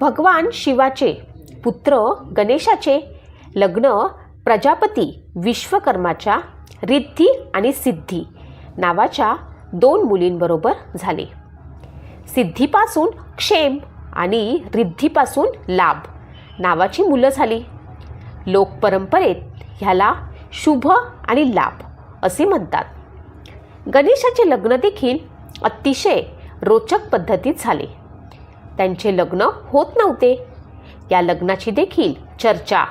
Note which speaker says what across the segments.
Speaker 1: भगवान शिवाचे पुत्र गणेशाचे लग्न प्रजापती विश्वकर्माच्या रिद्धी आणि सिद्धी नावाच्या दोन मुलींबरोबर झाले. सिद्धीपासून क्षेम आणि रिद्धीपासून लाभ नावाची मुलं झाली. लोकपरंपरेत ह्याला शुभ आणि लाभ असे म्हणतात. गणेशाचे लग्न देखील अतिशय रोचक पद्धतीत झाले. त्यांचे लग्न होत नव्हते. या लग्नाची देखील चर्चा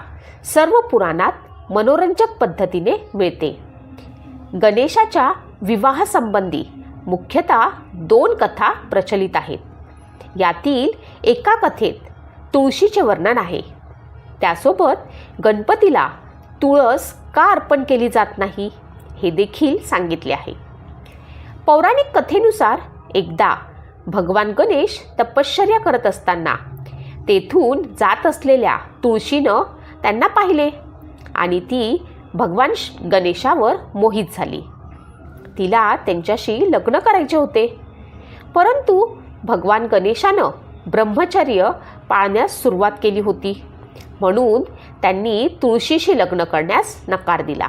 Speaker 1: सर्व पुराणात मनोरंजक पद्धतीने मिळते. गणेशाच्या विवाहासंबंधी मुख्यतः दोन कथा प्रचलित आहेत. यातील एका कथेत तुळशीचे वर्णन आहे. त्यासोबत गणपतीला तुळस का अर्पण केली जात नाही हे देखील सांगितले आहे. पौराणिक कथेनुसार एकदा भगवान गणेश तपश्चर्या करत असताना. तेथून जात असलेल्या तुळशीनं त्यांना पाहिले आणि ती भगवान श- गणेशावर मोहित झाली. तिला त्यांच्याशी लग्न करायचे होते. परंतु भगवान गणेशानं ब्रह्मचर्य पाळण्यास सुरुवात केली होती. म्हणून त्यांनी तुळशीशी लग्न करण्यास नकार दिला.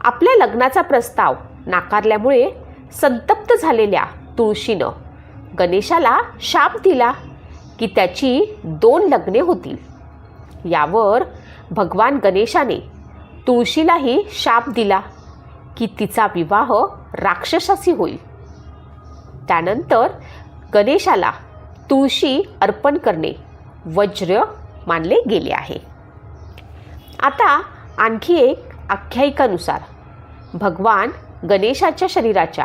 Speaker 1: आपल्या लग्नाचा प्रस्ताव नाकारल्यामुळे संतप्त झालेल्या तुळशीनं गणेशाला शाप दिला की त्याची दोन लग्ने होतील. यावर भगवान गणेशाने तुळशीलाही शाप दिला की तिचा विवाह राक्षसाशी होईल. त्यानंतर गणेशाला तुळशी अर्पण करणे वज्र मानले गेले आहे. आता आणखी एक आख्यायिकानुसार भगवान गणेशाच्या शरीराच्या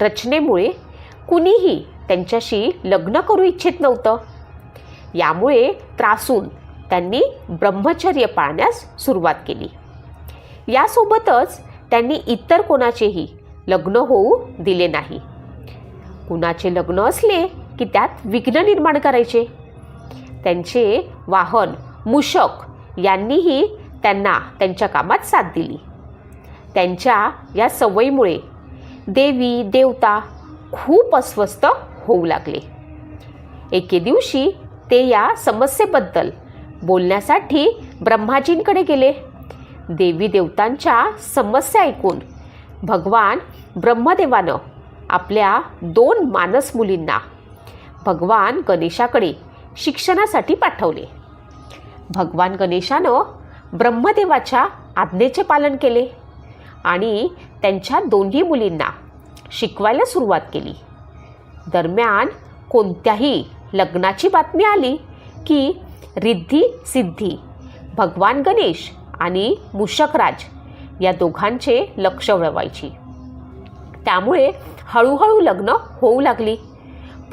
Speaker 1: रचनेमुळे कुणीही त्यांच्याशी लग्न करू इच्छित नव्हतं. यामुळे त्रासून त्यांनी ब्रह्मचर्य पाळण्यास सुरुवात केली. यासोबतच त्यांनी इतर कोणाचेही लग्न होऊ दिले नाही. कुणाचे लग्न असले की त्यात विघ्न निर्माण करायचे. त्यांचे वाहन मूषक यांनीही त्यांना त्यांच्या कामात साथ दिली. त्यांच्या या सवयीमुळे देवी देवता खूप अस्वस्थ होऊ लागले. एके दिवशी ते या समस्येबद्दल बोलण्यासाठी ब्रह्माजींकडे गेले. देवी देवतांच्या समस्या ऐकून भगवान ब्रह्मदेवानं आपल्या दोन मानस मुलींना भगवान गणेशाकडे शिक्षणासाठी पाठवले. भगवान गणेशानं ब्रह्मदेवाच्या आज्ञेचे पालन केले आणि त्यांच्या दोन्ही मुलींना शिकवायला सुरुवात केली. दरम्यान कोणत्याही लग्नाची बातमी आली की रिद्धी सिद्धी भगवान गणेश आणि मुषकराज या दोघांचे लक्ष वळवायची. त्यामुळे हळूहळू लग्न होऊ लागली.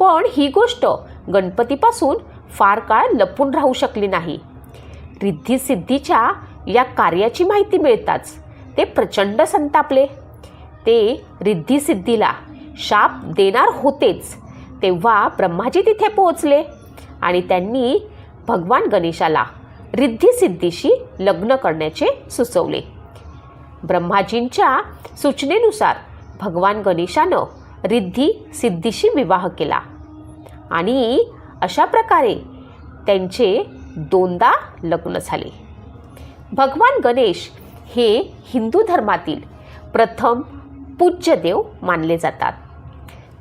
Speaker 1: पण ही गोष्ट गणपतीपासून फार काळ लपून राहू शकली नाही. रिद्धी सिद्धीच्या या कार्याची माहिती मिळताच ते प्रचंड संतापले. ते रिद्धी सिद्धीला शाप देणार होतेच. तेव्हा ब्रह्माजी तिथे पोहोचले आणि त्यांनी भगवान गणेशाला रिद्धीसिद्धीशी लग्न करण्याचे सुचवले. ब्रह्माजींच्या सूचनेनुसार भगवान गणेशानं रिद्धी सिद्धीशी विवाह केला आणि अशा प्रकारे त्यांचे दोनदा लग्न झाले. भगवान गणेश हे हिंदू धर्मातील प्रथम पूज्य देव मानले जातात.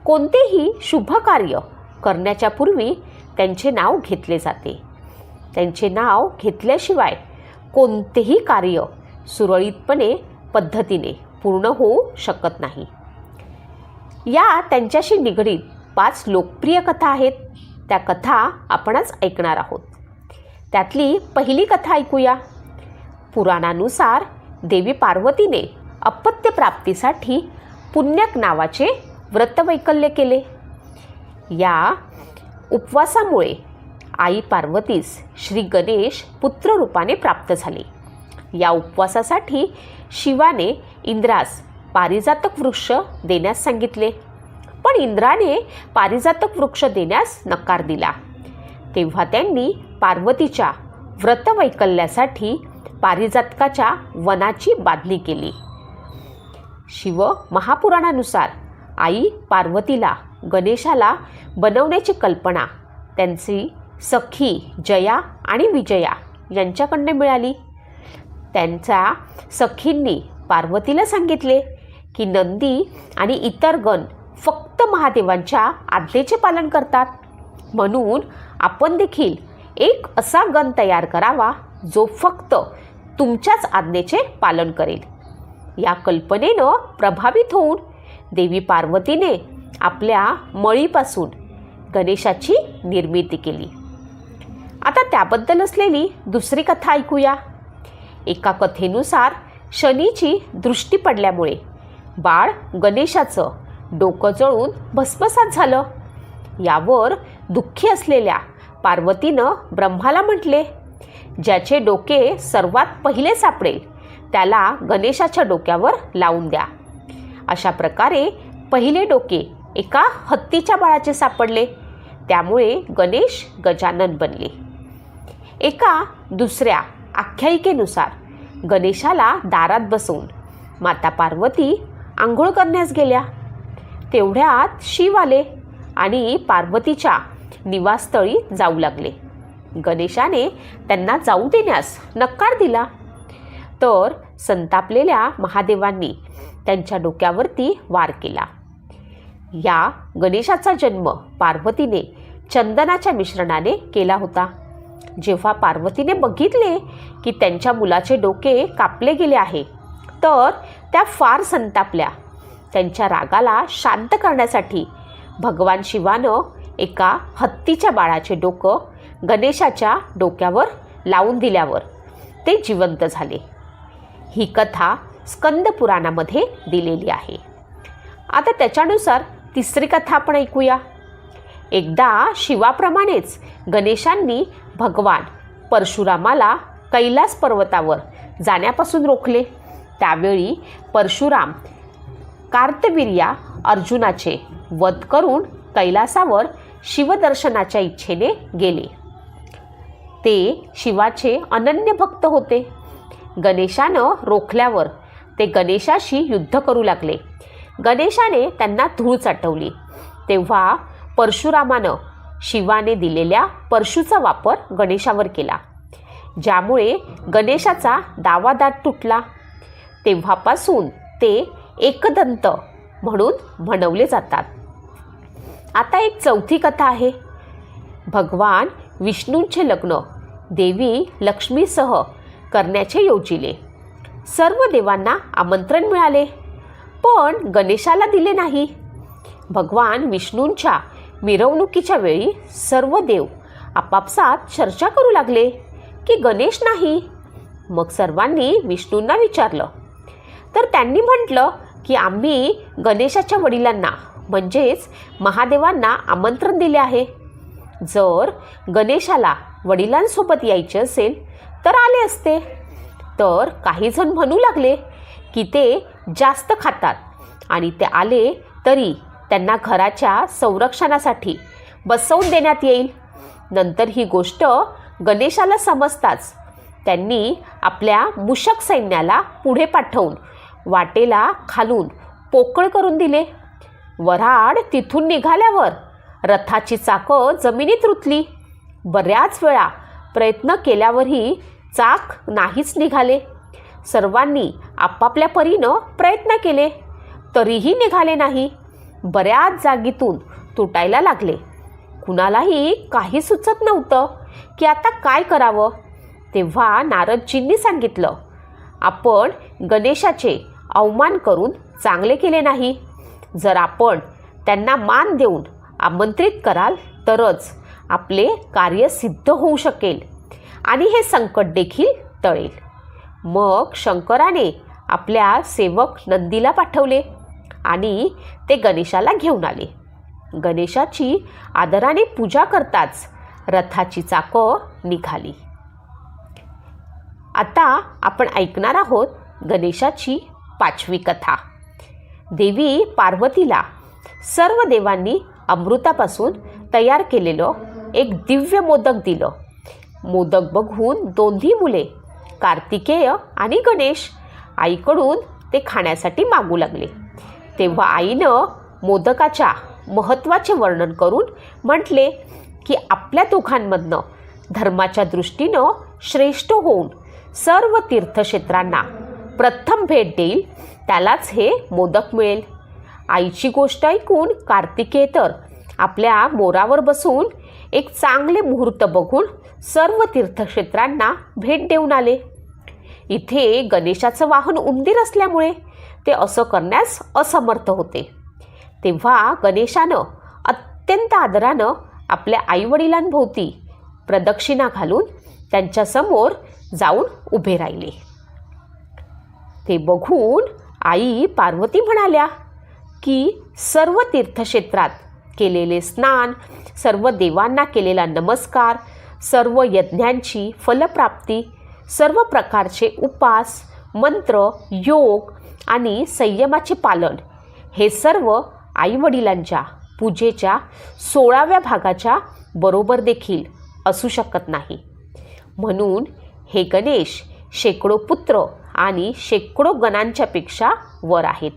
Speaker 1: कोणतेही शुभ कार्य करण्याच्या पूर्वी त्यांचे नाव घेतले जाते. त्यांचे नाव घेतल्याशिवाय कोणतेही कार्य सुरळीतपणे पद्धतीने पूर्ण होऊ शकत नाही. या त्यांच्याशी निगडीत पाच लोकप्रिय कथा आहेत. त्या कथा आपणच ऐकणार आहोत. त्यातली पहिली कथा ऐकूया. पुराणानुसार देवी पार्वतीने अपत्यप्राप्तीसाठी पुण्यक नावाचे व्रतवैकल्य केले. या उपवासामुळे आई पार्वतीस श्री गणेश पुत्ररूपाने प्राप्त झाले. या उपवासासाठी शिवाने इंद्रास पारिजातक वृक्ष देण्यास सांगितले. पण इंद्राने पारिजातक वृक्ष देण्यास नकार दिला. तेव्हा त्यांनी पार्वतीच्या व्रतवैकल्यासाठी पारिजातकाच्या वनाची बादली केली. शिव महापुराणानुसार आई पार्वतीला गणेशाला बनवण्याची कल्पना. त्यांची सखी जया आणि विजया यांच्याकडनं मिळाली. त्यांच्या सखींनी पार्वतीला सांगितले की नंदी आणि इतर गण फक्त महादेवांच्या आज्ञेचे पालन करतात. म्हणून आपण देखील एक असा गण तयार करावा जो फक्त तुमच्याच आज्ञेचे पालन करेल. या कल्पनेनं प्रभावित होऊन देवी पार्वतीने आपल्या मळीपासून गणेशाची निर्मिती केली. आता त्याबद्दल असलेली दुसरी कथा ऐकूया. एका कथेनुसार शनीची दृष्टी पडल्यामुळे बाळ गणेशाचं डोकं जळून भस्मसात झालं. यावर दुःखी असलेल्या पार्वतीनं ब्रह्माला म्हटले ज्याचे डोके सर्वात पहिले सापडेल त्याला गणेशाच्या डोक्यावर लावून द्या. अशा प्रकारे पहिले डोके एका हत्तीच्या बाळाचे सापडले. त्यामुळे गणेश गजानन बनले. एका दुसऱ्या आख्यायिकेनुसार गणेशाला दारात बसवून माता पार्वती आंघोळ करण्यास गेल्या. तेवढ्यात शिव आले आणि पार्वतीच्या निवासस्थळी जाऊ लागले. गणेशाने त्यांना जाऊ देण्यास नकार दिला. तर संतापलेल्या महादेवांनी त्यांच्या डोक्यावरती वार केला. या गणेशाचा जन्म पार्वतीने चंदनाच्या मिश्रणाने केला होता. जेव्हा पार्वतीने बघितले की त्यांच्या मुलाचे डोके कापले गेले आहे तर त्या फार संतापल्या. त्यांच्या रागाला शांत करण्यासाठी भगवान शिवानं एका हत्तीच्या बाळाचे डोकं गणेशाच्या डोक्यावर लावून दिल्यावर ते जिवंत झाले. ही कथा स्कंद पुराणामध्ये दिलेली आहे. आता त्याच्यानुसार तिसरी कथा आपण ऐकूया. एकदा शिवाप्रमाणेच गणेशांनी भगवान परशुरामाला कैलास पर्वतावर जाण्यापासून रोखले. त्यावेळी परशुराम कार्तवीर्या अर्जुनाचे वध करून कैलासावर शिवदर्शनाच्या इच्छेने गेले. ते शिवाचे अनन्य भक्त होते. गणेशानं रोखल्यावर ते गणेशाशी युद्ध करू लागले. गणेशाने त्यांना धूळ चाटवली. तेव्हा परशुरामानं शिवाने दिलेल्या परशूचा वापर गणेशावर केला. ज्यामुळे गणेशाचा दावादात तुटला. तेव्हापासून ते एकदंत म्हणून म्हणवले जातात. आता एक चौथी कथा आहे. भगवान विष्णूंचे लग्न देवी लक्ष्मीसह करण्याचे योजिले. सर्व देवांना आमंत्रण मिळाले. पण गणेशाला दिले नाही. भगवान विष्णूंच्या मिरवणुकीच्या वेळी सर्व देव आपापसात चर्चा करू लागले की गणेश नाही. मग सर्वांनी विष्णूंना विचारलं. तर त्यांनी म्हटलं की आम्ही गणेशाच्या वडिलांना म्हणजेच महादेवांना आमंत्रण दिले आहे. जर गणेशाला वडिलांसोबत यायचे असेल तर आले असते. तर काही जण म्हणू लागले की ते जास्त खातात. आणि ते आले तरी त्यांना घराच्या संरक्षणासाठी बसवून देण्यात येईल. नंतर ही गोष्ट गणेशाला समजताच त्यांनी आपल्या मुशक सैन्याला पुढे पाठवून वाटेला खालून पोकळ करून दिले. वराड तिथून निघाल्यावर रथाची चाकं जमिनीत रुतली. बऱ्याच वेळा प्रयत्न केल्यावरही चाक नाहीच निघाले. सर्वांनी आपापल्या परीनं प्रयत्न केले तरीही निघाले नाही. बऱ्याच जागीतून तुटायला लागले. कुणालाही काही सुचत नव्हतं की आता काय करावं. तेव्हा नारदजींनी सांगितलं आपण गणेशाचे अवमान करून चांगले केले नाही. जर आपण त्यांना मान देऊन आमंत्रित कराल तरच आपले कार्य सिद्ध होऊ शकेल. आणि हे संकट देखील टळेल. मग शंकराने आपल्या सेवक नंदीला पाठवले आणि ते गणेशाला घेऊन आले. गणेशाची आदराने पूजा करताच रथाची चाकं निघाली. आता आपण ऐकणार आहोत गणेशाची पाचवी कथा. देवी पार्वतीला सर्व देवांनी अमृतापासून तयार केलेलं एक दिव्य मोदक दिलं. मोदक बघून दोन्ही मुले कार्तिकेय आणि गणेश आईकडून ते खाण्यासाठी मागू लागले. तेव्हा आईनं मोदकाच्या महत्त्वाचे वर्णन करून म्हटले की आपल्या दोघांमधनं धर्माच्या दृष्टीनं श्रेष्ठ होऊन सर्व तीर्थक्षेत्रांना प्रथम भेट देईल त्यालाच हे मोदक मिळेल. आईची गोष्ट ऐकून कार्तिकेय तर आपल्या मोरावर बसून एक चांगले मुहूर्त बघून सर्व तीर्थक्षेत्रांना भेट देऊन आले. इथे गणेशाचं वाहन उंदीर असल्यामुळे ते असं करण्यास असमर्थ होते. तेव्हा गणेशानं अत्यंत आदरानं आपल्या आईवडिलांभोवती प्रदक्षिणा घालून त्यांच्यासमोर जाऊन उभे राहिले. ते बघून आई पार्वती म्हणाल्या की सर्व तीर्थक्षेत्रात केलेले स्नान सर्व देवांना केलेला नमस्कार सर्व यज्ञांची फलप्राप्ती सर्व प्रकारचे उपास मंत्र योग आणि संयमाचे पालन. हे सर्व आईवडिलांच्या पूजेच्या सोळाव्या भागाच्या बरोबर देखील असू शकत नाही. म्हणून हे गणेश शेकडो पुत्र आणि शेकडो गणांच्यापेक्षा वर आहेत.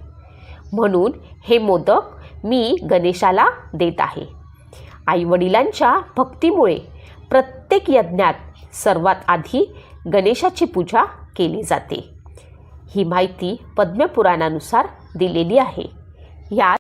Speaker 1: म्हणून हे मोदक मी गणेशाला देत आहे. आईवडिलांच्या भक्तीमुळे प्रत्येक यज्ञात सर्वात आधी गणेशाची पूजा केली जाते. ही माहिती पद्मपुराणानुसार दिलेली आहे. यात